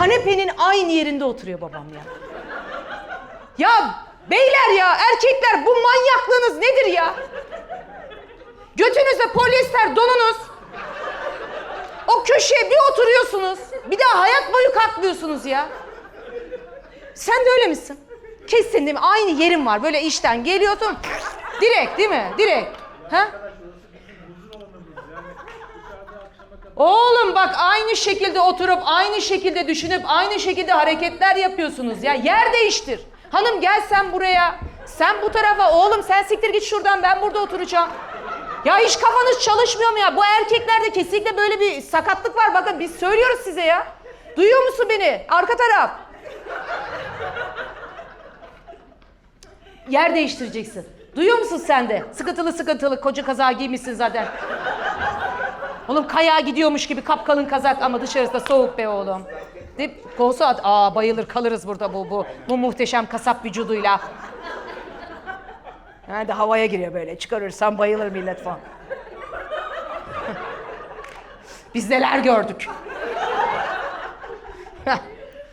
kanepenin aynı yerinde oturuyor babam ya. Ya beyler ya erkekler bu manyaklığınız nedir ya? Götünüzde polyester donunuz. O köşeye bir oturuyorsunuz. Bir daha hayat boyu kalkmıyorsunuz ya. Sen de öyle misin? Kesin değil mi? Aynı yerin var. Böyle işten geliyorsun. Direkt değil mi? Direkt. Ha? Oğlum bak aynı şekilde oturup, aynı şekilde düşünüp, aynı şekilde hareketler yapıyorsunuz ya. Yer değiştir. Hanım gel sen buraya. Sen bu tarafa. Oğlum sen siktir git şuradan ben burada oturacağım. Ya hiç kafanız çalışmıyor mu ya? Bu erkeklerde kesinlikle böyle bir sakatlık var. Bakın biz söylüyoruz size ya. Duyuyor musun beni? Arka taraf. Yer değiştireceksin. Duyuyor musun sen de? Sıkıntılı sıkıntılı koca kazağı giymişsin zaten. Oğlum kayağa gidiyormuş gibi kapkalın kazak ama dışarısı da soğuk be oğlum. Deyip kolsu at. Aa bayılır kalırız burada bu bu. Bu muhteşem kasap vücuduyla. Yani de havaya giriyor böyle. Çıkarırsan bayılır millet falan. Biz neler gördük.